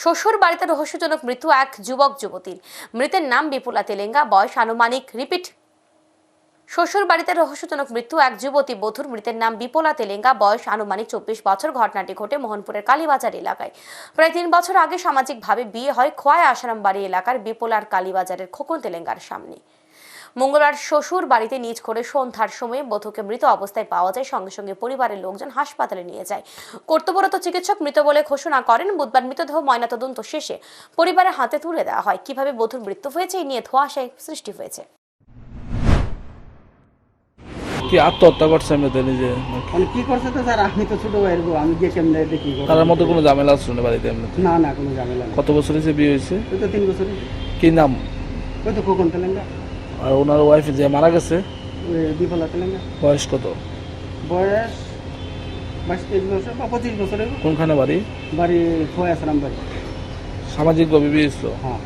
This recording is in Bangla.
শ্বশুর বাড়িতে রহস্যজনক মৃত্যু এক যুবক যুবতীর মৃতের নাম বিপুলা তেলেঙ্গা বয়স আনুমানিক রিপিট শ্বশুর বাড়িতে রহস্যজনক মৃত্যু, এক যুবতী বধুর মৃতের নাম বিপলা তেলেঙ্গা, বয়স আনুমানিক চব্বিশ বছর। ঘটনাটি ঘটে মোহনপুরের কালীবাজার এলাকায়। প্রায় তিন বছর আগে সামাজিকভাবে বিয়ে হয় খোয়াই আসারাম বাড়ি এলাকার বিপলার কালীবাজারের খোকন তেলেঙ্গার সামনে। মঙ্গলবার শ্বশুর বাড়িতে নিজ করে সন্ধ্যার সময় বধূকে মৃত অবস্থায় পাওয়া যায়। সঙ্গে সঙ্গে পরিবারের লোকজন হাসপাতালে নিয়ে যায়। কর্তব্যরত চিকিৎসক মৃত বলে ঘোষণা করেন। বুধবার মৃতদেহ ময়নাতদন্ত শেষে পরিবারের হাতে তুলে দেওয়া হয়। কীভাবে বধুর মৃত্যু হয়েছে এই নিয়ে ধোঁয়াশায় সৃষ্টি হয়েছে। কি আত্মহত্যা করছে এমনিতে নিজে? মানে কি করছে তো স্যার? আমি তো ছোট ভাইয়ের বউ, আমি গিয়ে কেমনে দেখি তার মধ্যে কোনো ঝামেলা আছে না বাড়িতে এমনিতে? না না কোনো ঝামেলা কত বছর হয়েছে বিয়ে হয়েছে? ওই তো তিন বছর কি নাম? ওই তো খোকন তেলেঙ্গা আর ওনার ওয়াইফ যে মারা গেছে? বিফলা তেলেঙ্গা বয়স কত? বয়স বাইশ তেইশ বছর বা পঁচিশ বছরের। কোনখানে বাড়ি? বাড়ি খোয়া আসলাম বাড়ি সামাজিকভাবে বিয়ে হ্যাঁ।